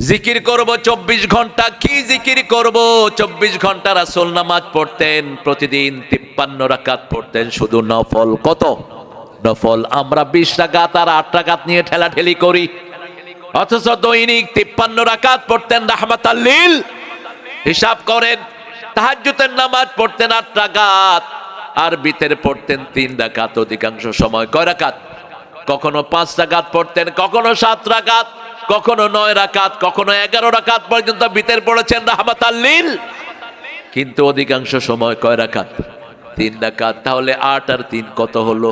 জিকির করব চব্বিশ ঘণ্টা, কি জিকির করব? চব্বিশ ঘণ্টা রাসুল নামাজ পড়তেন, প্রতিদিন তিপ্পান্ন রাকাত পড়তেন, শুধু নফল। কত? নফল। আমরা বিশ রাকাত আর আট রাকাত নিয়ে ঠেলাঠেলি করি। অথচ দৈনিক তিপ্পান্ন রাকাত পড়তেন রাহমাত আল্লিল হিসাব করেন, তাহাজ্জুদের নামাজ পড়তেন আট রাকাত আর বিতের পড়তেন তিন রাকাত, অধিকাংশ সময় কয় রাকাত? কখনো পাঁচ রাকাত পড়তেন, কখনো সাত রাকাত, কখনো নয় রাকাত, কখনো এগারো রাকাত পর্যন্ত বিতের পড়েছেন রাহমাত আল্লিল কিন্তু অধিকাংশ সময় কয় রাকাত? তিন রাকাত। তাহলে আট আর তিন কত হলো?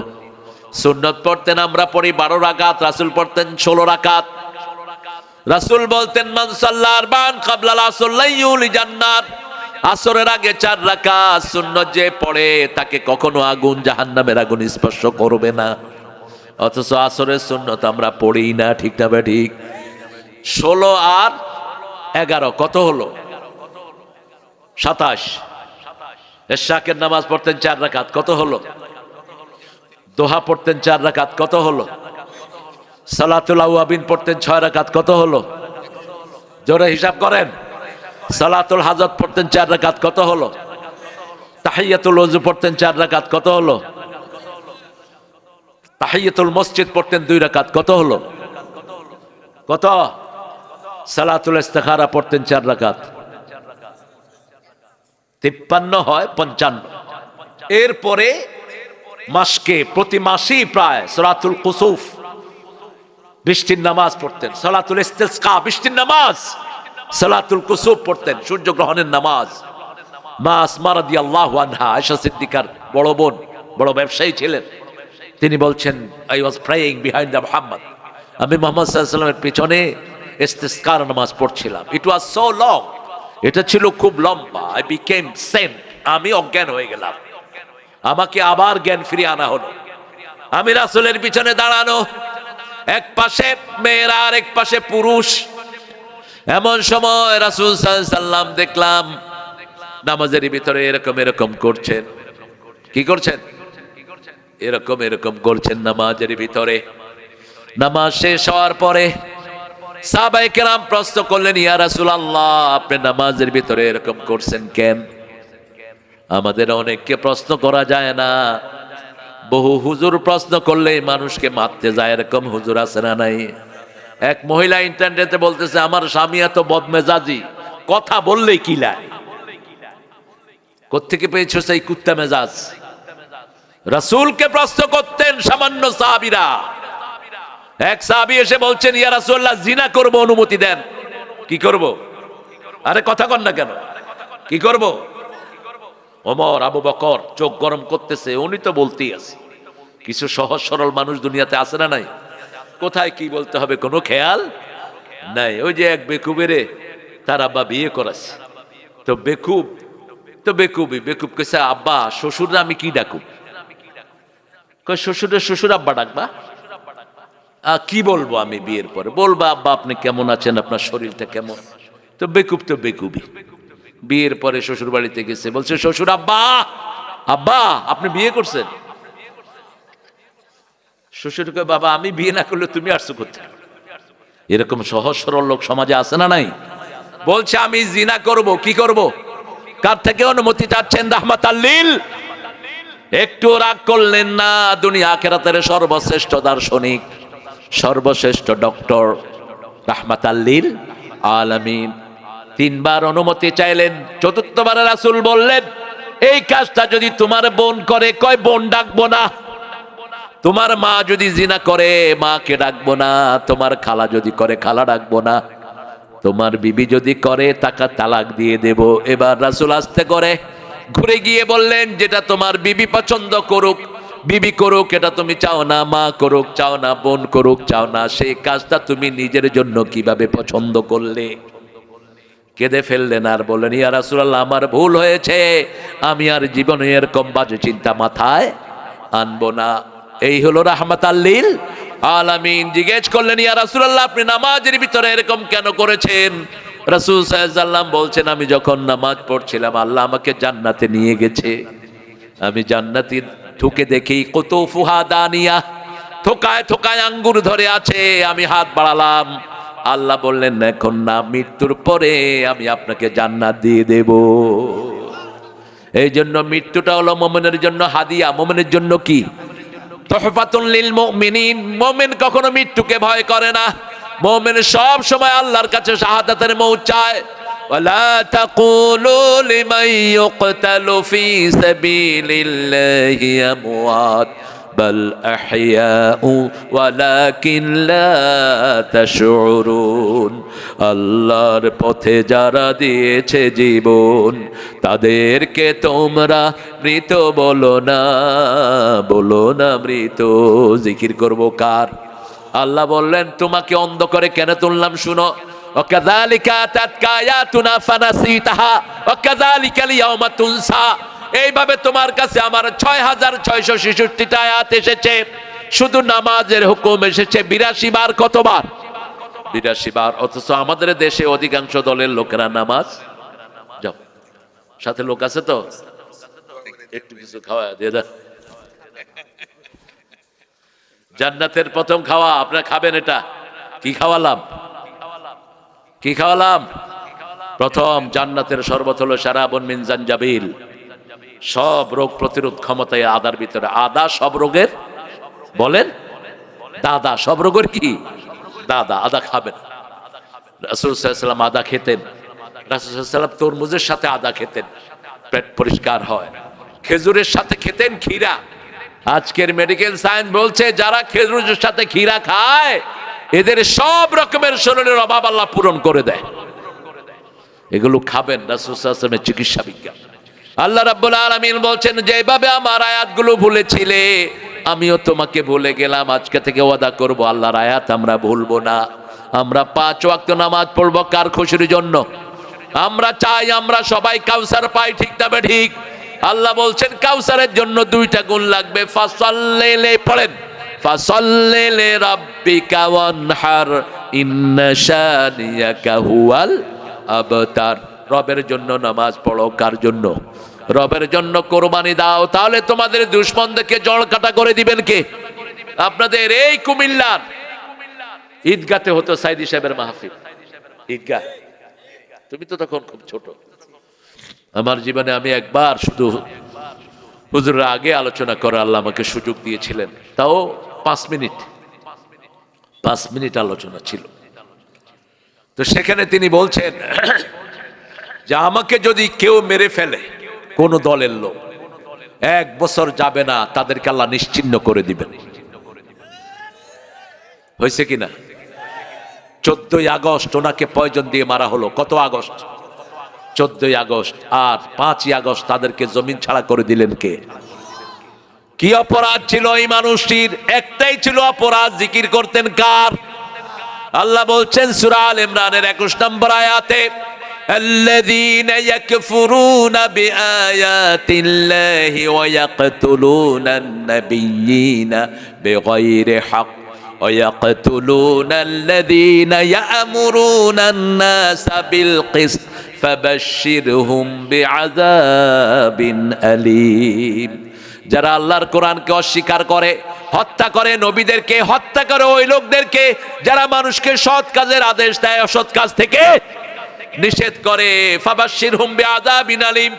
সুন্নত পড়তেন, আমরা পড়ি বারো রাকাত, রাসুল পড়তেন ষোলো রাকাত। রাসুল বলতেন, মান সাল্লার বান কাবলাল আসল্লাইউল জান্নাত আসরের আগে চার রাকাত সুন্নত যে পড়ে, তাকে কখনো আগুন জাহান্নামের আগুন স্পর্শ করবে না। অথচ আসরের সুন্নত আমরা পড়ি না, ঠিক না ঠিক? ষোলো আর এগারো, কত হলো? সাতাশ। এশাকের নামাজ পড়তেন চার রাকাত, কত হলো? দোহা পড়তেন চার রাকাত, কত হলো? সালাতুল পড়তেন ছয় রাকাত, কত হলো? জোরে হিসাব করেন। সালাতুল হাজত পড়তেন চার রাকাত, কত হলো? তাহিয়াতুল পড়তেন চার রাকাত, কত হলো? তাহিয়াতুল মসজিদ পড়তেন দুই রাকাত। কত হলো? কত? সালাতুল ইস্তেখারা পড়তেন চার রাকাত। তিপ্পান্ন হয় পঞ্চান্ন। এরপরে মাসকে, প্রতি মাসেই প্রায় সলাতুল কুসুফ, বৃষ্টির নামাজ পড়তেন। সলাতুল ইস্তেসকা, বৃষ্টির নামাজ। সালাতুল কুসুফ পড়তেন, সূর্যগ্রহণের নামাজ। মা আসমা রাদিয়াল্লাহু আনহা, আয়েশা সিদ্দিকার বড় বোন, বড় ব্যবসায়ী ছিলেন। তিনি বলছেন I was praying behind the Muhammad আমি মোহাম্মদ সাল্লাল্লাহু পিছনে ইস্তেসকার নামাজ পড়ছিলাম। ইট ওয়াজ সো লং এটা ছিল খুব লম্বা। আই বিকেম সেন্ট আমি অজ্ঞান হয়ে গেলাম। আমাকে আবার জ্ঞান ফিরিয়ে আনা হলো। আমি রাসূলের পিছনে দাঁড়ানো। এক পাশে মেয়েরা আর এক পাশে পুরুষ। এমন সময় রাসূল সাল্লাম দেখলাম, নামাজের ভিতরে এরকম এরকম করছেন। কি করছেন? এরকম এরকম করছেন নামাজের ভিতরে। নামাজ শেষ হওয়ার পরে কেরাম প্রশ্ন করলেন, ইয়া রাসূলুল্লাহ, আপনি নামাজের ভিতরে এরকম করছেন কেন? আমাদের অনেককে প্রশ্ন করা যায় না। বহু হুজুর প্রশ্ন করলে মানুষকে মারতে যায়, এরকম হুজুর আছে না নাই? এক মহিলা ইন্টারনেটে বলতেছে, আমার স্বামী এত বদমেজাজি, কথা বললেই কিলায় কোথেকে পেয়েছ সেই কুত্তা মেজাজ? রাসূলকে প্রশ্ন করতেন সামান্য সাহাবীরা। এক সাহাবী এসে বলছেন, ইয়া রাসূলুল্লাহ, জিনা করব, অনুমতি দেন। কি করব? আরে, কথা কন না কেন। কি করব? ওমর, আবু বকর, চোখ গরম করতেছে, উনি তো বলতেই আছে। কিছু সহজ, সরল মানুষ দুনিয়াতে আছে না নাই? কোথায় কি বলতে হবে, কোনো খেয়াল? নাই, ওই যে এক বেকুবেরে তার আব্বা বিয়ে করাছে। তো বেকুব, তো বেকুবই, বেকুব কেছে আব্বা শ্বশুর আমি কি ডাকুব শ্বশুরের শ্বশুর আব্বা ডাকবা? কি বলব আমি বিয়ের পরে? বলবা, আব্বা, আপনি কেমন আছেন? আপনার শরীরটা কেমন? তো বেকুব তো বেকুবই। বিয়ের পরে শ্বশুর বাড়িতে গেছে, বলছে, শ্বশুর আব্বা আব্বা, আপনি বিয়ে করছেন? শ্বশুরকে বাবা, আমি বিয়ে না করলে তুমি আসছো করতে এরকম সহজ সরল লোক সমাজে আছে না নাই? বলছে, আমি জিনা করব, কি করব? কার থেকে অনুমতি চাচ্ছেন? রাহমাত আল্লিল একটু রাগ করলেন না, দুনিয়া আখেরাতের সর্বশ্রেষ্ঠ দার্শনিক, সর্বশ্রেষ্ঠ ডক্টর রাহমাত আল্লিল আলামিন। তিনবার অনুমতি চাইলেন, চতুর্থবার রাসুল বললেন, এই কাজটা যদি তোমার বোন করে, কয় বোন ডাকবো না? তোমার মা যদি জিনা করে, মাকে ডাকবো না, তোমার খালা যদি করে, খালা ডাকবো না। তোমার বিবি যদি করে, তাকে তালাক দিয়ে দেব। এবার রাসুল আসতে করে ঘুরে গিয়ে বললেন, যেটা তোমার বিবি পছন্দ করুক, বিবি করুক, এটা তুমি চাও না, মা করুক, চাও না, বোন করুক, চাও না সেই কাজটা তুমি নিজের জন্য কীভাবে পছন্দ করলে? কেঁদে ফেললেন আর বললেন, ইয়া রাসূলুল্লাহ, আমার ভুল হয়েছে, আমি আর জীবনে এরকম বাজে চিন্তা মাথায় আনব না। এই হলো রাহমাত আল্লিল আলামিন, জিজ্ঞেস করলেন, ইয়া রাসূলুল্লাহ, আপনি নামাজের ভিতরে এরকম কেন করেছেন? রাসূল সাল্লাল্লাহু বলছেন, আমি যখন নামাজ পড়ছিলাম, আল্লাহ আমাকে জান্নাতে নিয়ে গেছে। আমি জান্নাতি ঢুকে দেখি কত ফুহা দানিয়া, থোকায় থোকায় আঙ্গুর ধরে আছে। আমি হাত বাড়ালাম। আল্লাহ বললেন, এখন না, মৃত্যুর পরে আমি আপনাকে জান্নাত দিয়ে দেব। এই জন্য মৃত্যুটা হলো মোমেনের জন্য হাদিয়া। মোমেনের জন্য কি? তহফাতুল লিল মুমিনিন। মুমিন কখনো মৃত্যুকে ভয় করে না। মুমিন সব সময় আল্লাহর কাছে শাহাদাতের মৌত চায় ولا تقولوا لمن يقتل في سبيل الله أموات بل أحياء ولكن لا تشعرون আল্লাহর পথে যারা দিয়েছে জীবন তাদেরকে তোমরা মৃত বলো না বলো না মৃত জিকির করব কার আল্লাহ বললেন, তোমাকে অন্ধ করে কেন তুললাম শুনো? এইভাবে তোমার কাছে আমার ছয় হাজার ছয়শো ছেষট্টিটা আয়াত এসেছে। শুধু নামাজের হুকুম এসেছে। বিরাশি বার কতবার? বিরাশি বার। অথচ আমাদের দেশে অধিকাংশ দলের লোকেরা নামাজ সাথে লোক আছে তো? একটু কিছু খাওয়া দিয়ে দেয় জান্নাতের প্রথম খাওয়া, আপনারা খাবেন এটা। কি খাওয়ালাম? কি খাওয়ালাম? প্রথম জান্নাতের শরবত হলো সারাবন মিন জাঞ্জাবিল সব রোগ প্রতিরোধ ক্ষমতায় আদার ভিতরে। আদা সব রোগের? বলেন? দাদা সব রোগের কি? দাদা, আদা খাবেন। রাসুলাম আদা খেতেন। রাসুলাম তরমুজের সাথে আদা খেতেন। পেট পরিষ্কার হয়। খেজুরের সাথে খেতেন ক্ষীরা। আজকের মেডিকেল সায়েন্স বলছে, যারা খেজুরের সাথে ক্ষীরা খায়, এদের সব রকমের শরীরের অভাব আল্লাহ পূরণ করে দেয়। এগুলো খাবেন রাসুলের চিকিৎসা বিজ্ঞান। আল্লাহ রাব্বুল আলামিন বলছেন, যেভাবে আমার আয়াতগুলো ভুলেছিলে, আমিও তোমাকে ভুলে গেলাম। আজকে থেকে ওয়াদা করব, আল্লাহর আয়াত আমরা ভুলবো না। আমরা পাঁচ ওয়াক্ত নামাজ পড়ব কার খুশির জন্য? আমরা চাই আমরা সবাই কাউসার পাই, ঠিক তবে ঠিক? আল্লাহ বলছেন, কাউসারের জন্য দুইটা গুণ লাগবে। ফাসাল্লেলে পড়েন। ফাসাল্লেলে রাব্বিকা ওয়ানহার, ইন্না শানিয়াকা হুয়াল আবতার। রবের জন্য নামাজ পড়ো, কার জন্য? রবের জন্য কোরবানি দাও, তাহলে তোমাদের দুশ্মনদেরকে জড় কাটা করে দিবেন কে? আপনাদের এই কুমিল্লার। ঈদগাতে হতো সাইদি সাহেবের মাহফিল। ঈদগাহ। তুমি তো তখন খুব ছোট। আমার জীবনে আমি একবার শুধু হুজুরের আগে আলোচনা করার আল্লাহ আমাকে সুযোগ দিয়েছিলেন। তাও পাঁচ মিনিট। পাঁচ মিনিট আলোচনা ছিল। তো সেখানে তিনি বলছেন, যে আমাকে যদি কেউ মেরে ফেলে, কোন দলের লোক, এক বছর যাবে না, তাদেরকে আল্লাহ নিশ্চিন্ন করে দিবেন। হয়েছে কিনা? চোদ্দই আগস্ট ওনাকে পয়জন দিয়ে মারা হলো। কত আগস্ট? চোদ্দই আগস্ট আর পাঁচই আগস্ট তাদেরকে জমিন ছাড়া করে দিলেন কে কি অপরাধ ছিল এই মানুষটির একটাই ছিল অপরাধ জিকির করতেন কার আল্লাহ বলছেন সুরাল ইমরানের একুশ নম্বর আয়াতে الذين يكفرون بآيات الله ويقتلون النبيين بغير حق ويقتلون الذين يأمرون الناس بالقسط ফাবাশশিরহুম বিআযাবিন আলীম। যারা আল্লাহর কোরআনকে অস্বীকার করে, হত্যা করে, নবীদেরকে হত্যা করে, ওই লোকদেরকে যারা মানুষকে সৎ কাজের আদেশ দেয়, অসৎ কাজ থেকে নিষেধ করে। ফাবাশির হুম্বে আযাবিন আলিম।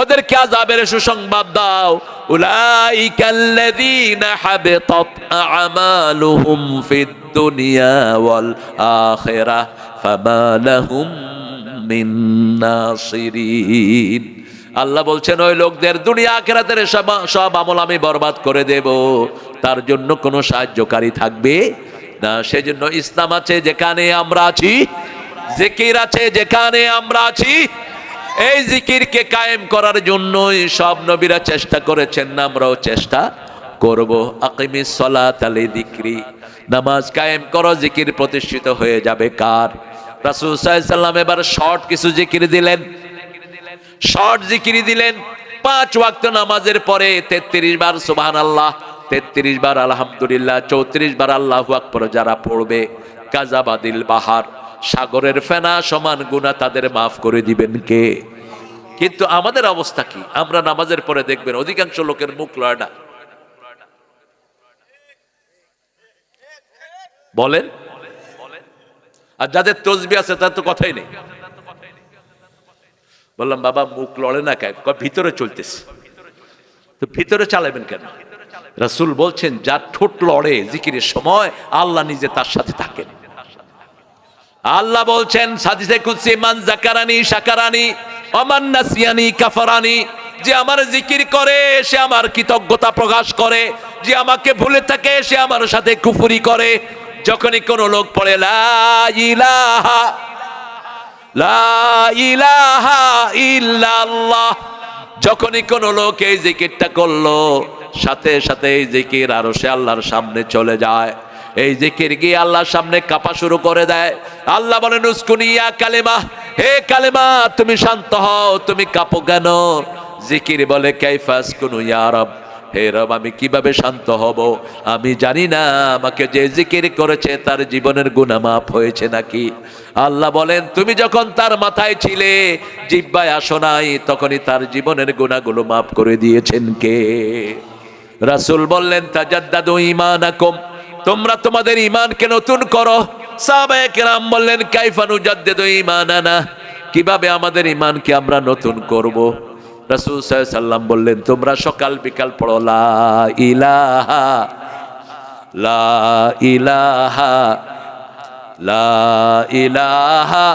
ওদেরকে আযাবের সুসংবাদ দাও। উলাইকাল্লাযীনা হাবাতাত আমালুহুম ফিদ দুনিয়া ওয়াল আখিরাহ ফামা লাহুম আল্লাহ বলছেন, ওই লোকদের দুনিয়া আখেরাতের সব সব আমল আমি বরবাদ করে দেব। তার জন্য কোনো সাহায্যকারী থাকবে না। সেজন্য ইসলাম আছে যেখানে আমরা আছি, জিকির আছে যেখানে আমরা আছি। এই জিকিরকে কায়েম করার জন্যই সব নবীরা চেষ্টা করেছেন আমরাও চেষ্টা করব। আকিমি সলাত আলী দিক্রি নামাজ কায়েম করো, জিকির প্রতিষ্ঠিত হয়ে যাবে কার? রাসুল সাল্লাম এবার শর্ট কিছু জিকির দিলেন। শর্ট জিকির দিলেন। পাঁচ ওয়াক্ত নামাজের পরে তেত্রিশ বার সুবহান আল্লাহ তেত্রিশ বার, আলহামদুলিল্লাহ, চৌত্রিশ বার আল্লাহ আকবর যারা পড়বে কাজাবাদিল বাহার, সাগরের ফেনা সমান গুণা তাদের মাফ করে দিবেন কে? কিন্তু আমাদের অবস্থা কি? আমরা নামাজের পরে দেখবেন অধিকাংশ লোকের মুখ না বলেন? আর যাদের তসবি আছে তার তো কথাই নেই। বললাম, বাবা, মুখ লড়ে না কেন? ভিতরে চলতেছে। তো ভিতরে চালাবেন কেন? রাসূল বলছেন যার ঠোঁট লড়ে জিকিরের সময়, আল্লাহ নিজে তার সাথে থাকেন। আল্লাহ বলছেন, সাদিসে কুদসি, মান জাকারানি শাকারানি অমান নাসিয়ানি কাফারানি, যে আমার জিকির করে, সে আমার কৃতজ্ঞতা প্রকাশ করে, যে আমাকে ভুলে থাকে, সে আমার সাথে কুফুরি করে। যখনই কোনো লোক পড়ে ইল্লাল্লাহ। যখনই কোনো লোক এই জিকিরটা করল, সাথে সাথে এই জিকির আরও সে আল্লাহর সামনে চলে যায়। এই জিকির গিয়ে আল্লাহর সামনে কাপা শুরু করে দেয়। আল্লাহ বলেন উস্কুনিয়া কালেমা, হে কালেমা, তুমি শান্ত হও, তুমি কাঁপো কেন? জিকির বলে কাইফাস কুনু ইয়া রব হে রব, আমি কীভাবে শান্ত হব? আমি জানি না, আমাকে যে জিকির করেছে তার জীবনের মাফ হয়েছে নাকি? আল্লাহ বলেন, তুমি যখন তার মাথায় ছিলে, জিব্বায় আসো নাই, তখনই তার জীবনের গুণাগুলো মাফ করে দিয়েছেন কে? রাসূল বললেন, তাজাদ্দাদু ঈমানাকুম। তোমরা তোমাদের ইমানকে নতুন করো। সাহাবায়ে বললেন কাইফানু জাদ্দাদু ঈমানানা? কীভাবে আমাদের ইমানকে আমরা নতুন করব? রাসূল সাল্লাম বললেন, তোমরা সকাল বিকাল পড়ো, লা ইলাহা লা ইলাহা লা ইলাহা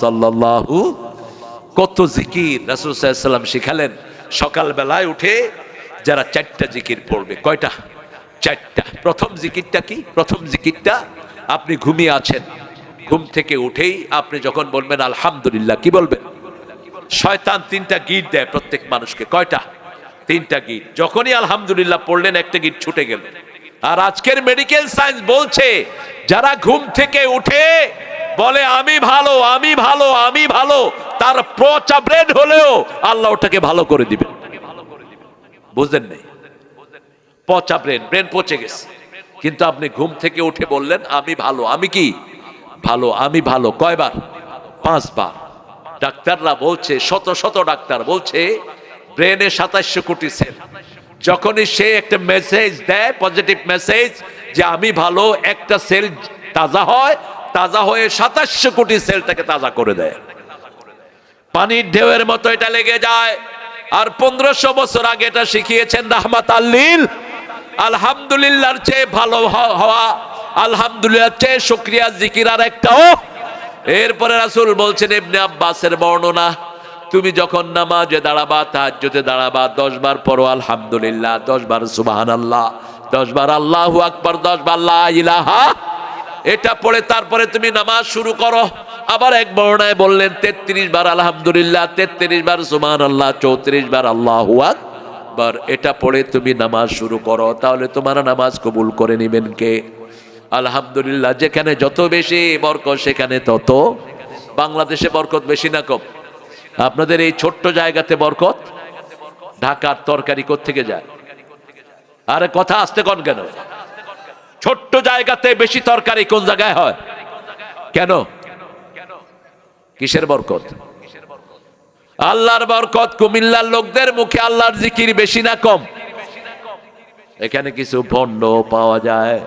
সাল্লাল্লাহু কত জিকির রাসূল সাল্লাম শিখালেন। সকালবেলায় উঠে যারা চারটা জিকির পড়বে, কয়টা? চারটা। প্রথম জিকিরটা কি? প্রথম জিকিরটা আপনি ঘুমিয়ে আছেন। ঘুম থেকে উঠেই আপনি যখন বলবেন, আলহামদুলিল্লাহ কি বলবেন? শয়তান তিনটা গিট দেয় প্রত্যেক মানুষকে। কয়টা? তিনটা গিট। যখনই আলহামদুলিল্লাহ পড়লেন, একটা গিট ছুটে গেল। আর আজকের মেডিকেল সায়েন্স বলছে, যারা ঘুম থেকে উঠে বলে, আমি ভালো আমি ভালো আমি ভালো তার পচা ব্রেন হলেও আল্লাহ ওটাকে ভালো করে দিবেন। বুঝলেন নেই? পচা ব্রেন ব্রেন পচে গেছে। কিন্তু আপনি ঘুম থেকে উঠে বললেন, আমি ভালো। আমি কি? ভালো, আমি ভালো। কয়বার? পাঁচবার। ডাক্তাররা বলছে, শত শত ডাক্তার বলছে, ব্রেনে সাতাশশো কোটি সেল। যখনই সে একটা মেসেজ দেয় পজিটিভ মেসেজ যে আমি ভালো, একটা সেল তাজা হয়, তাজা হয়ে সাতাশশো কোটি সেলটাকে তাজা করে দেয়। পানির ঢেউয়ের মতো এটা লেগে যায়। আর পনেরোশো বছর আগে এটা শিখিয়েছেন রাহমাত আল্লিল আলহামদুলিল্লাহর চেয়ে ভালো হওয়া আলহামদুলিল্লাহ চেয়ে শুক্রিয়া জিকির আর একটাও। এরপরে রাসূল বলছেন, ইবনে আব্বাসের বর্ণনা, তুমি যখন নামাজে দাঁড়াবা, তাহাজ্জুদে দাঁড়াবা, দশ বার পড়ো, আলহামদুলিল্লাহ, দশ বার সুবহানাল্লাহ, দশ বার আল্লাহু আকবার, দশ বার লা ইলাহা এটা পড়ে তারপরে তুমি নামাজ শুরু করো। আবার এক বর্ণায় বললেন, তেত্রিশ বার আলহামদুলিল্লাহ, তেত্রিশ বার সুমান আল্লাহ চৌত্রিশ বার আল্লাহ বার এটা পড়ে তুমি নামাজ শুরু করো, তাহলে তোমার নামাজ কবুল করে নেবেন কে? আলহামদুলিল্লাহ, যেখানে যত বেশি বরকত সেখানে তত বাংলাদেশে বরকত বেশি না কম? আপনাদের এই ছোট্ট জায়গাতে বরকত? ঢাকার তরকারি থেকে যায়? আরে কথা আসতে কন কেন? ছোট্ট জায়গাতে বেশি তরকারি কোন জায়গায় হয়? কেন? কিসের বরকত? আল্লাহর বরকত কুমিল্লার লোকদের মুখে আল্লাহর জিকির বেশি না কম? এখানে কিছু ভণ্ড পাওয়া যায়।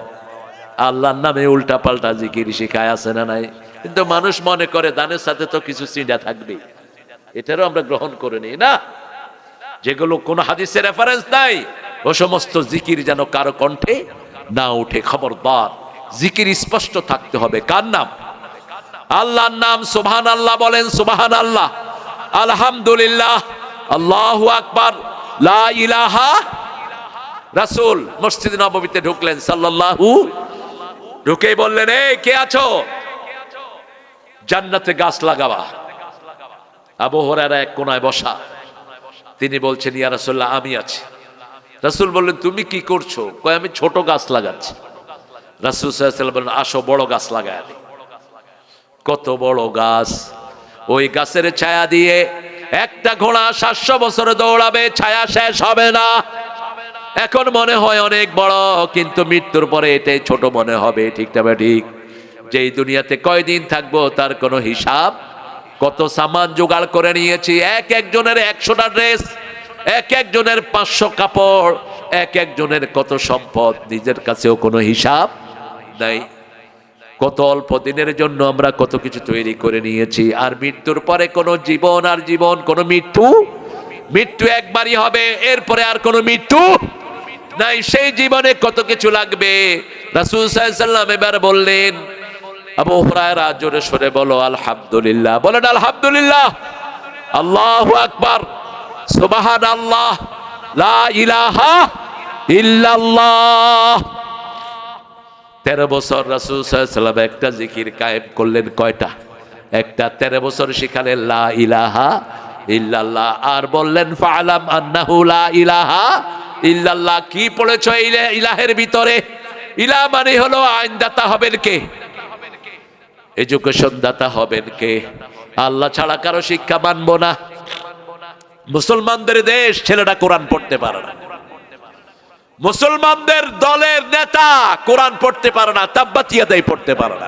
আল্লাহর নামে উল্টা পাল্টা জিকির শিখায়, আছে না নাই? কিন্তু মানুষ মনে করে দানের সাথে তো কিছু চিন্তা থাকবে এটারও আমরা গ্রহণ করে নিই, না? যেগুলো কোন হাদিসের রেফারেন্স নাই, ও সমস্ত জিকির যেন কারও কণ্ঠে না উঠে। খবরদার, জিকির স্পষ্ট থাকতে হবে। কার নাম? আল্লাহর নাম সুবহান আল্লাহ বলেন সুবহান আল্লাহ আলহামদুলিল্লাহ, আল্লাহু আকবার রাসূল। মসজিদ নববীতে ঢুকলেন, সাল্লাল্লাহু, ঢুকেই বললেন এই কে আছো? জান্নাতে গাছ লাগাবা। আবু এক কোনায় বসা। তিনি বলছেন, ইয়া রাসূলুল্লাহ, আমি আছি। রাসূল বললেন, তুমি কি করছ? কয়, আমি ছোট গাছ লাগাচ্ছি। রাসূল সাল্লাল্লাহু বললেন, আসো, বড় গাছ লাগায় কত বড় গাছ। ওই গাছের ছায়া দিয়ে একটা ঘোড়া সাতশো বছরে দৌড়াবে, ছায়া শেষ হবে না। এখন মনে হয় অনেক বড়, কিন্তু মৃত্যুর পরে এটাই ছোট মনে হবে, ঠিক না বা ঠিক? যেই দুনিয়াতে কয়দিন থাকব তার কোনো হিসাব? কত সামান জোগাড় করে নিয়েছি, এক একজনের একশোটা ড্রেস, এক একজনের পাঁচশো কাপড়, এক একজনের কত সম্পদ, নিজের কাছেও কোনো হিসাব নাই। কত অল্প দিনের জন্য আমরা কত কিছু তৈরি করে নিয়েছি। আর মৃত্যুর পরে কোনো জীবন আর জীবন, কোনো মৃত্যু মৃত্যু একবারই হবে, এরপরে আর কোনো মৃত্যু নাই। সেই জীবনে কত কিছু লাগবে। রাসূল সাল্লাম এবার বললেন, আবু হুরায়রা, জোরে সরে বলো, আলহামদুলিল্লাহ। বলেন, আলহামদুলিল্লাহ। আল্লাহু আকবার। সুবহান আল্লাহ লা ইলাহা ইল্লাল্লাহ। তেরো বছর রাসুল সাল্লাম একটা জিকির কায়েম করলেন কয়টা? একটা, তেরো বছর শিখালেন লা ইলাহা ইল্লাল্লাহ। আর বললেন, ফালাম আন্নাহু লা ইলাহা ইল্লাল্লাহ। কি পড়েছ ইলাহের ভিতরে? ইলাহ মানে হলো আইনদাতা হবেন কে? এডুকেশন দাতা হবেন কে? আল্লাহ ছাড়া কারও শিক্ষা মানবো না। মুসলমানদের দেশ ছেলেটা কোরআন পড়তে পারে না। মুসলমানদের দলের নেতা কোরআন পড়তে পারে না, তাব্বাতিয়াদাই পড়তে পারে না।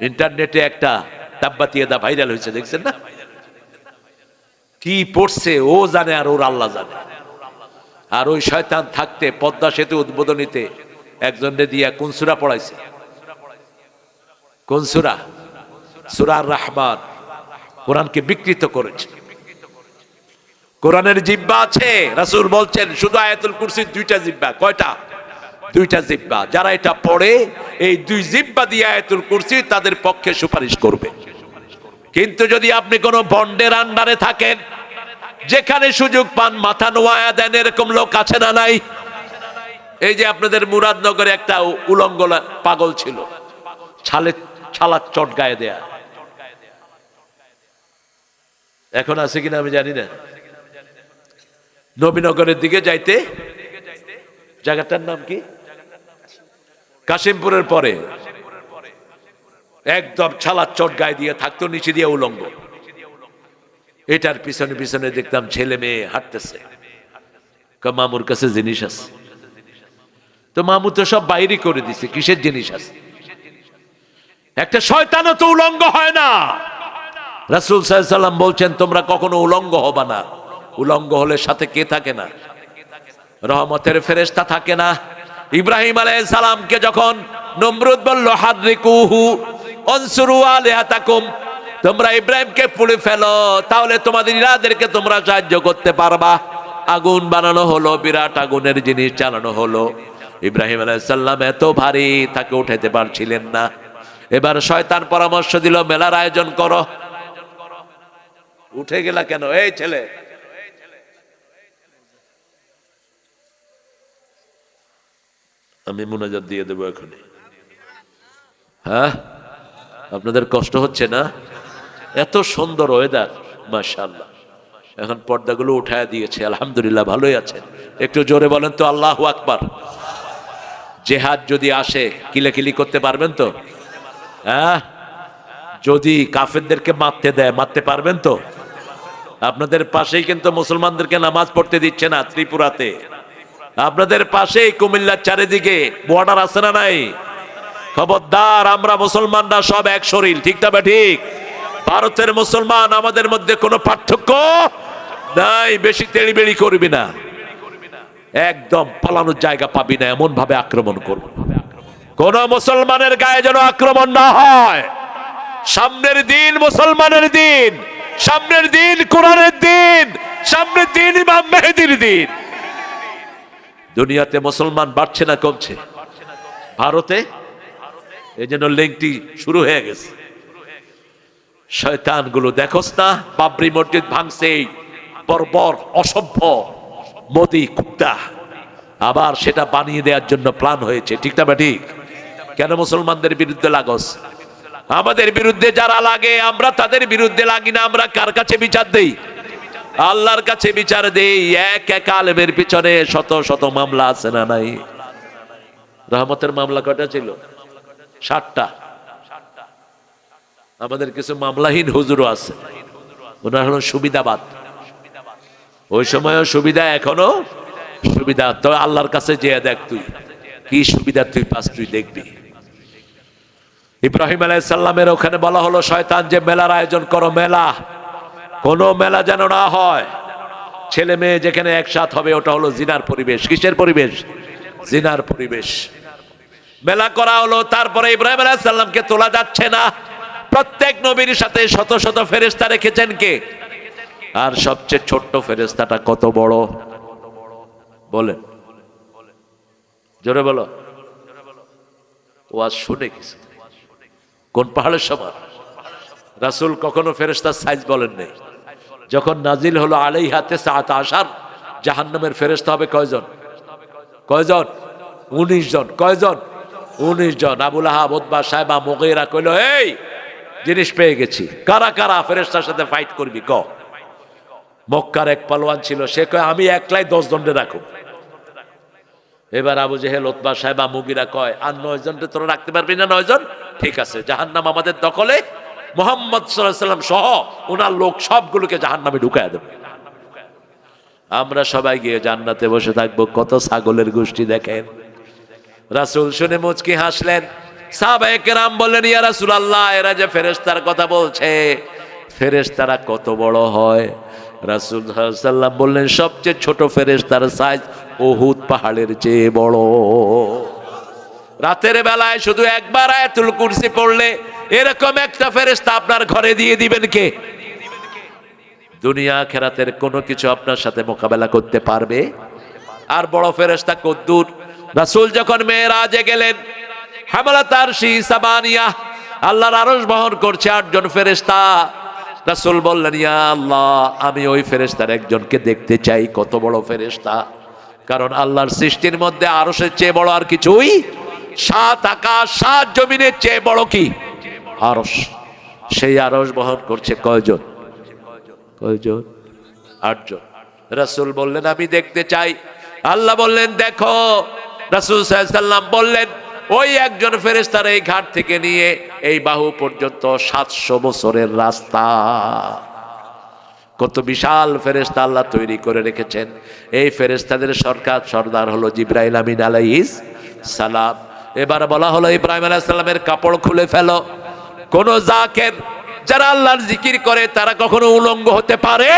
ইন্টারনেটে একটা তাব্বাতিয়াদা ভাইরাল হয়েছে, দেখছেন না? কি পড়ছে, ও জানে আর ওর আল্লাহ জানে। আর ওই শয়তান থাকতে, পদ্মা সেতু উদ্বোধনীতে একজনে দিয়া কোন সুরা পড়াইছে। কোন সুরা সুরার রহমান। কোরআনকে বিকৃত করেছে। কোরআনের জিব্বা আছে, রাসূল বলছেন, শুধু আয়াতুল কুরসির দুইটা জিব্বা, কয়টা? দুইটা জিব্বা। যারা এটা পড়ে, এই দুই জিব্বা দিয়ে আয়াতুল কুরসি তাদের পক্ষে সুপারিশ করবে। কিন্তু যদি আপনি কোনো বন্ডের আন্ডারে থাকেন, যেখানে সুযোগ পান, মাথা নোয়া দেন, এরকম লোক আছে না নাই? এই যে আপনাদের মুরাদনগরে একটা উলঙ্গ পাগল ছিল, ছালে ছালার চট গায়ে দেয়া। এখন আছে কিনা আমি জানি না। নবীনগরের দিকে যাইতে? জায়গাটার নাম কি? কাশিমপুরের পরে। একদম ছালার চট গায়ে দিয়ে থাকতো, নিচে দিয়ে উলঙ্গ। এটার পিছনে পিছনে দেখতাম ছেলে মেয়ে হাঁটতেছে। মামুর কাছে জিনিস আছে। তো মামু তো সব বাইরে করে দিছে, কিসের জিনিস আছে? একটা শয়তানও তো উলঙ্গ হয় না। রাসুল সাল্লাম বলছেন, তোমরা কখনো উলঙ্গ হবা না। উলঙ্গ হলে সাথে কে থাকে না? রহমতের ফেরেস্তা থাকে না। ইব্রাহিম আলাইহিস সালামকে যখন নমরুদ বলল, হাদরিকুহু, অনসুরু আলিহাতাকুম, তোমরা ইব্রাহিমকে পুড়ে ফেলো, তাহলে তোমাদের ইরাদেরকে তোমরা সাহায্য করতে পারবা। আগুন বানানো হলো, বিরাট আগুনের জিনিস চালানো হলো। ইব্রাহিম আলাইহিস সালাম এত ভারী, তাকে উঠাইতে পারছিলেন না। এবার শয়তান পরামর্শ দিল, মেলার আয়োজন করো। উঠে গেলা কেন? এই ছেলে আমি মোনাজাত দিয়ে দেবো এখনই। হ্যাঁ? আপনাদের কষ্ট হচ্ছে না? এত সুন্দর ওয়েদার মাশাল্লাহ এখন পর্দাগুলো উঠায় দিয়েছে, আলহামদুলিল্লাহ ভালোই আছেন একটু জোরে বলেন তো, আল্লাহ আকবার। জেহাদ যদি আসে, কিলাকিলি করতে পারবেন তো? হ্যাঁ? যদি কাফেরদেরকে মারতে দেয়, মারতে পারবেন তো? আপনাদের পাশেই কিন্তু মুসলমানদেরকে নামাজ পড়তে দিচ্ছে না ত্রিপুরাতে। আপনাদের পাশেই কুমিল্লার চারিদিকে বর্ডার আছে না নাই? খবরদার, আমরা মুসলমানরা সব এক শরীর, ঠিক তবে ঠিক? ভারতের মুসলমান আমাদের মধ্যে কোনো পার্থক্য নাই, বেশি তেড়িবেড়ি করবি না। একদম পালানোর জায়গা পাবি না এমন ভাবে আক্রমণ করব। কোন মুসলমানের গায়ে যেন আক্রমণ না হয়। সামনের দিন মুসলমানের দিন, সামনের দিন কোরআনের দিন, সামনের দিন ইমাম মেহেদির দিন। দুনিয়াতে মুসলমান বাড়ছে না কমছে। ভারতে এই জন্য লিঙ্কটি শুরু হয়ে গেছে। শয়তানগুলো দেখোস না, বাবরি মসজিদ ভাঙছে বর্বর, অসভ্য মোদি কুত্তা আবার সেটা বানিয়ে দেওয়ার জন্য প্ল্যান হয়েছে, ঠিক না ঠিক কেন মুসলমানদের বিরুদ্ধে লাগস? আমাদের বিরুদ্ধে যারা লাগে, আমরা তাদের বিরুদ্ধে লাগি না, আমরা কার কাছে বিচার দেই? আল্লাহর কাছে বিচার দেই, এক এক আলেমের পিছনে শত শত মামলা আছে না নাই? রহমতের মামলা কয়টা ছিল? ষাটটা আমাদের কিছু মামলাহীন হুজুরও আছে। ওনার হলো সুবিধাবাদ। ওই সময়ও সুবিধা, এখনও সুবিধা। তো আল্লাহর কাছে যে দেখ তুই, কি সুবিধা তুই পাস, তুই দেখবি। ইব্রাহিম আলাই সাল্লামের ওখানে বলা হলো, শয়তান যে মেলার আয়োজন করো, মেলা। কোনো মেলা যেন না হয়। ছেলে মেয়ে যেখানে একসাথ হবে, ওটা হলো জিনার পরিবেশ। কিসের পরিবেশ? জিনার পরিবেশ। মেলা করা হলো, তারপরে ইব্রাহিম আলাইহিস সালামকে তোলা যাচ্ছে না। প্রত্যেক নবীর সাথে শত শত ফেরেস্তা রেখেছেন কে? আর সবচেয়ে ছোট্ট ফেরেস্তাটা কত বড়? বলেন। জোরে বলো। ওয়াজ শুনে কিছু কোন পাহাড়ের সমান রাসূল কখনো ফেরেস্তার সাইজ বলেন নেই যখন নাজিল হলো আলাই হাতে সাত আসার জাহান্নামের ফেরেস্তা হবে কয়জন? কয়জন? উনিশ জন। কয়জন? উনিশ জন। আবুল আহাব ওদবা সাহেবা মুগেরা কইল, এই জিনিস পেয়ে গেছি। কারা কারা ফেরেস্তার সাথে ফাইট করবি? ক। মক্কার এক পালোয়ান ছিল, সে কয়, আমি একলাই দশ দণ্ডে রাখুন এবার আবু জেহেল ওতবা সাহেবা মুগিরা কয়, আর নয় জনকে তোরা রাখতে পারবি না? নয় জন? ঠিক আছে, জাহান্নাম আমাদের দখলে। মোহাম্মদ সাল্লাম সহ ওনার লোক সবগুলোকে জাহান্নামে ঢুকায় দেবে। আমরা সবাই গিয়ে জান্নাতে বসে থাকব, কত ছাগলের গোষ্ঠী দেখেন। রাসূল শুনে মুচকি হাসলেন। রাসূলুল্লাহ, এরা যে কথা বলছে কত বড় হয়? বললেন, সবচেয়ে ছোট ফেরেশতার সাইজ ওহুদ পাহাড়ের চেয়ে বড়। রাতের বেলায় শুধু একবার আয়াতুল কুরসি পড়লে এরকম একটা ফেরেশতা আপনার ঘরে দিয়ে দিবেন কে? দুনিয়া খেরাতের কোনো কিছু আপনার সাথে মোকাবেলা করতে পারবে? আর বড় ফেরেশতা কদ্দুর। রাসূল যখন মেয়েরাজে গেলেন, হামলা তার শি সাবানিয়া, আল্লাহর আরশ বহন করছে আটজন ফেরেশতা। রাসূল বললেন, ইয়া আল্লাহ, আমি ওই ফেরেশতার একজনকে দেখতে চাই, কত বড় ফেরেশতা। কারণ আল্লাহর সৃষ্টির মধ্যে আরশের চেয়ে বড় আর কিছুই সাত আকাশ, সাত জমিনের চেয়ে বড় কি? আরস সেই আরশ বহন করছে কয়জন? কয়জন? আটজন। রাসূল বললেন, আমি দেখতে চাই। আল্লাহ বললেন, দেখো। রাসূল সাল্লাম বললেন, ওই একজন ফেরেশতার এই ঘাট থেকে নিয়ে এই বাহু পর্যন্ত সাতশো বছরের রাস্তা। কত বিশাল ফেরেশতা আল্লাহ তৈরি করে রেখেছেন। এই ফেরেশতাদের সরকার, সর্দার হলো জিব্রাইল আমিন আলাইহিস সালাম। এবার বলা হলো ইব্রাহিম আলাইহিস সালামের কাপড় খুলে ফেলো। কোন জাকের যারা আল্লাহর জিকির করে, তারা কখনো উলঙ্গ হতে পারে?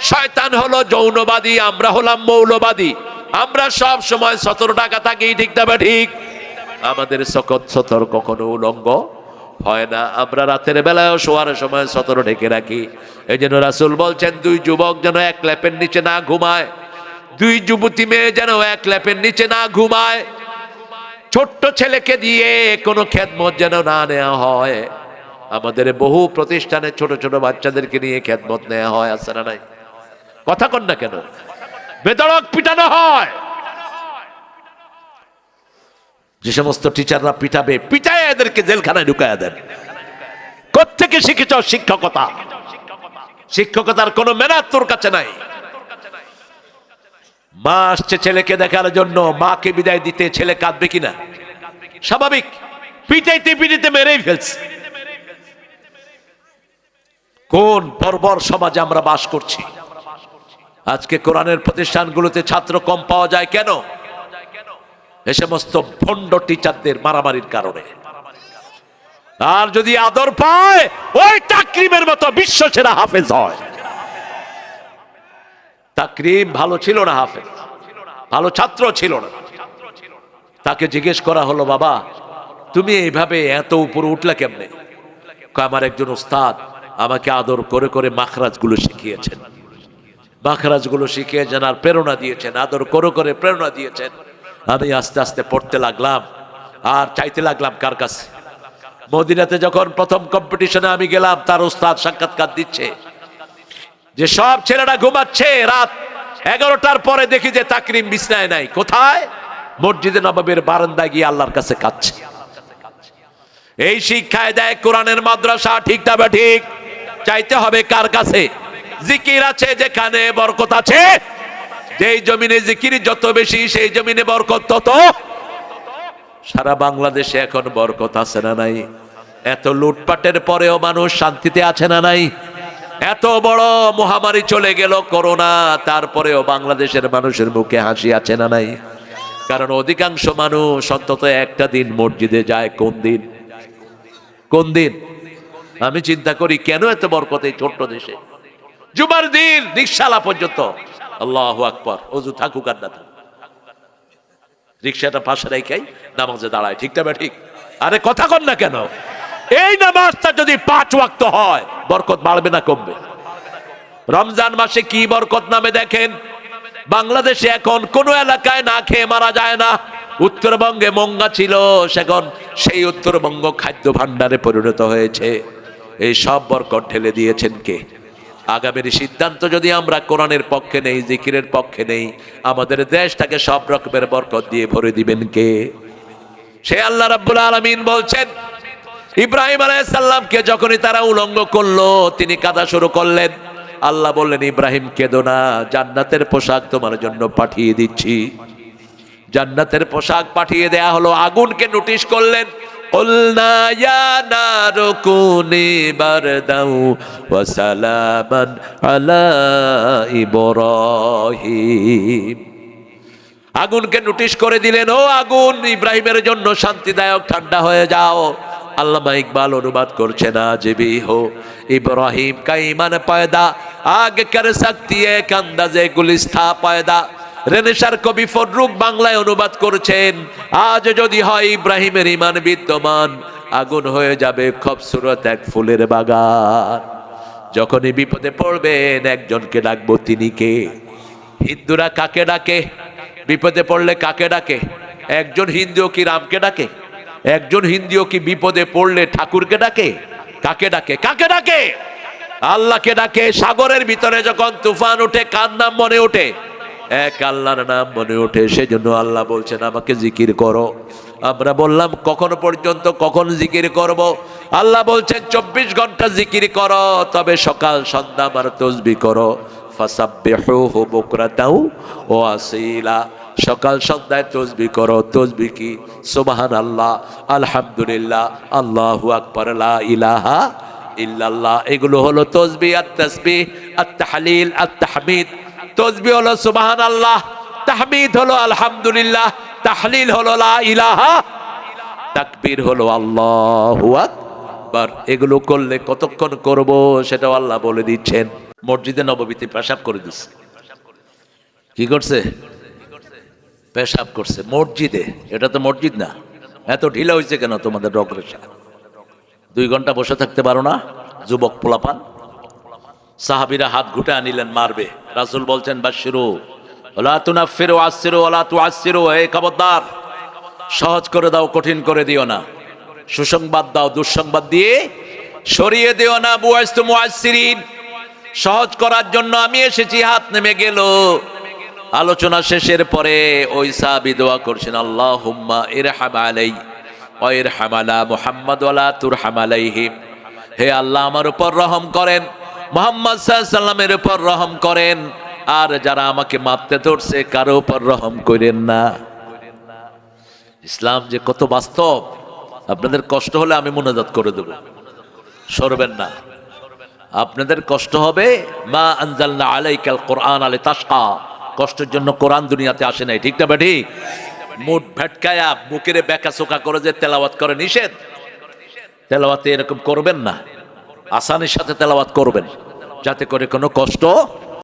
শয়তান হলো যৌনবাদী, আমরা হলাম মৌলবাদী। আমরা সব সময় সতেরো টাকা থাকি ঠিক না ঠিক? আমাদের সকত সতর কখনো উলঙ্গ হয় না। আমরা রাতের বেলায়ও শোয়ার সময় সতর ঢেকে রাখি। এই জন্য রাসুল বলছেন, দুই যুবক যেন এক ল্যাপের নিচে না ঘুমায়। দুই যুবতী মেয়ে যেন এক ল্যাপের নিচে না ঘুমায়। ছোট্ট ছেলেকে দিয়ে কোনো খেদমত যেন না নেওয়া হয়। আমাদের বহু প্রতিষ্ঠানে ছোট ছোট বাচ্চাদেরকে নিয়ে খেদমত নেওয়া হয়, আছে না নাই? কথা কন না কেন? বেদড়ক পিটানো হয়। যে সমস্ত টিচাররা পিটাবে, পিটায় এদেরকে জেলখানায় ঢুকায় দেন। কোথেকে শিখেছ শিক্ষকতা? শিক্ষকতার কোনো মেনার তোর কাছে নাই। মা আসছে ছেলেকে দেখার জন্য, মাকে বিদায় দিতে ছেলে কাঁদবে কিনা? স্বাভাবিক। পিটাইতে পিটাইতে মেরেই ফেলছে। কোন বর্বর সমাজে আমরা বাস করছি? আজকে কোরআনের প্রতিষ্ঠানগুলোতে ছাত্র কম পাওয়া যায় কেন? এ সমস্ত ভণ্ড টিচারদের মারামারির কারণে। আর যদি আদর পায়, ওই তাকরিমের মতো বিশ্ব সেরা হাফেজ হয়। তাকরিম ভালো ছিল না হাফেজ? ভালো ছাত্র ছিল না। তাকে জিজ্ঞেস করা হলো, বাবা, তুমি এইভাবে এত উপরে উঠলে কেমনে? আমার একজন ওস্তাদ আমাকে আদর করে করে মাখরাজগুলো শিখিয়েছেন। মাখরাজগুলো শিখিয়েছেন আর প্রেরণা দিয়েছেন, আদর করে করে প্রেরণা দিয়েছেন। আমি আস্তে আস্তে পড়তে লাগলাম। আর চাইতে লাগলাম কার কাছে? মদিনাতে যখন প্রথম কম্পিটিশনে আমি গেলাম, তার ওস্তাদ সাক্ষাৎকার দিচ্ছে। যে সব ছেলেরা ঘুমাচ্ছে রাত এগারোটার পরে দেখি যে তাকরিম বিছনায় নাই। কোথায়? মসজিদে নবাবের বারান্দায় গিয়ে আল্লাহর কাছে কাচ্ছে এই শিক্ষায় দেয় কোরআনের মাদ্রাসা ঠিক তবে ঠিক? চাইতে হবে কার কাছে? জিকির আছে যেখানে বরকত আছে। যেই জমিনে জিকির যত বেশি, সেই জমিনে বরকত তত। সারা বাংলাদেশে এখন বরকত আছে না নাই? এত লুটপাটের পরেও মানুষ শান্তিতে আছে না নাই? এত বড় মহামারী চলে গেল করোনা, তারপরেও বাংলাদেশের মানুষের মুখে হাসি আছে না নাই? কারণ অধিকাংশ মানুষ অন্তত একটা দিন মসজিদে যায়, কোন দিন? কোন দিন? আমি চিন্তা করি, কেন এত বরকত এই ছোট্ট দেশে? জুমার দিন রিক্সালা পর্যন্ত। আল্লাহ আকবর, অজু থাকুক আর না থাকুক। রিক্সাটা পাশে রেখাই নামাজে দাঁড়ায়, ঠিক না ঠিক? আরে কথা কন না কেন? এই নামাজটা যদি পাঁচ ওয়াক্ত হয়, বরকত বাড়বে না কমবে। রমজান মাসে কি বরকত নামে দেখেন? বাংলাদেশে এখন কোন এলাকায় না খেয়ে মারা যায় না। উত্তরবঙ্গে মঙ্গা ছিল, সেখন সেই উত্তরবঙ্গ খাদ্য ভাণ্ডারে পরিণত হয়েছে। এই সব বরকত ঢেলে দিয়েছেন কে? আগামীর সিদ্ধান্ত যদি আমরা কোরআনের পক্ষে নেই, জিকিরের পক্ষে নেই, আমাদের দেশটাকে সব রকমের বরকত দিয়ে ভরে দিবেন কে? সে আল্লাহ রাব্বুল আলামিন বলছেন ইব্রাহিম আলাইসাল্লামকে যখনই তারা উলঙ্গ করল, তিনি কাদা শুরু করলেন। আল্লাহ বললেন, ইব্রাহিম, কেদো না। জান্নাতের পোশাক তোমার জন্য পাঠিয়ে দিচ্ছি। জান্নাতের পোশাক পাঠিয়ে দেয়া হলো। আগুনকে নোটিশ করলেন আগুনকে নোটিশ করে দিলেন, ও আগুন, ইব্রাহিমের জন্য শান্তিদায়ক ঠান্ডা হয়ে যাও। আল্লামা ইকবাল অনুবাদ করছে না যে বি হো। ইব্রাহিম কা ইমান পয়দা আগে কর সকতি এক আন্দাজে গুলিস্থা পয়দা। রেনেসার কবি ফররুক বাংলায় অনুবাদ করছেন, আজ যদি হয় ইব্রাহিমের ইমান বিদ্যমান, আগুন হয়ে যাবে খবসুরত এক ফুলের বাগান। যখনই বিপদে পড়বেন, একজনকে ডাকবো তিনি কে? হিন্দুরা কাকে ডাকে? বিপদে পড়লে কাকে ডাকে? একজন হিন্দু কি রামকে ডাকে? একজন হিন্দিও কি বিপদে পড়লে ঠাকুরকে ডাকে? কাকে ডাকে? কাকে ডাকে? আল্লাহকে ডাকে। সাগরের ভিতরে যখন তুফান উঠে, কার নাম মনে ওঠে? এক আল্লাহর নাম মনে ওঠে। সেজন্য আল্লাহ বলছেন, আমাকে জিকির করো। আমরা বললাম, কখন পর্যন্ত কখন জিকির করব? আল্লাহ বলছেন, চব্বিশ ঘণ্টা জিকির করো, তবে সকাল সন্ধ্যা আমার তসবি করো। ফাসাব্বিহুহু বুকরাতাও ও আসিলা সকাল সন্ধ্যায় তসবি করো, তসবি কি? সুবহান আল্লাহ আলহামদুলিল্লাহ, আল্লাহু আকবার ইলাহা ইল্লাল্লাহ। এগুলো হলো তসবি আত তাসবিহ আত তাহলিল আত তাহমিদ তসবি হলো সুবহান আল্লাহ তাহমিদ হলো আলহামদুলিল্লাহ, তাহলিল হলো লা ইলাহা, তাকবীর হলো আল্লাহু আকবার। এগুলো করলে কতক্ষণ করব সেটাও আল্লাহ বলে দিচ্ছেন। মসজিদে নববীতে পেশাব করে দিচ্ছে কি করছে? পেশাব করছে, মসজিদে। এটা তো মসজিদ না। এত ঢিলা হয়েছে কেন তোমাদের ডগ্রেসা দুই ঘণ্টা বসে থাকতে পারো না, যুবক পোলাপান। সাহাবিরা হাত ঘুটে আনিলেন, মারবে। রাসুল বলছেন বাসিরু ওলা তুনাফিরু আসিরু ওলা তু আসিরু হে খবরদার। সহজ করে দাও, কঠিন করে দিও না। সুসংবাদ দাও, দুঃসংবাদ দিয়ে সরিয়ে দিও না বুয়াস্তু মুআসসিরিন। সহজ করার জন্য আমি এসেছি, হাত নেমে গেল। আলোচনা শেষের পরে ওই সাহাবি দোয়া করছেন আল্লাহ হুম্মা ইরহাম আলাই ওয়ের হামালা মুহাম্মদ ওয়ালা তুর হামালাইহিম হে আল্লাহ, আমার উপর রহম করেন, মোহাম্মদ সাল্লামের উপর রহম করেন, আর যারা আমাকে মারতে ধরছে, কারও উপর রহম করেন না। ইসলাম যে কত বাস্তব, আপনাদের কষ্ট হলে আমি মনোজাত করে দেব। সরবেন না। আপনাদের কষ্ট হবে, মা আনজালনা আলাইকাল কোরআন আলে তাসকা কষ্টের জন্য কোরআন দুনিয়াতে আসে নাই, ঠিক না বেঠি মুঠ ভেটকায়া মুখের বেকা চোকা করে যে তেলাওয়াত করে নিষেধ? তেলাওয়াতে এরকম করবেন না। আসানির সাথে তেলাওয়াত করবেন, যাতে করে কোনো কষ্ট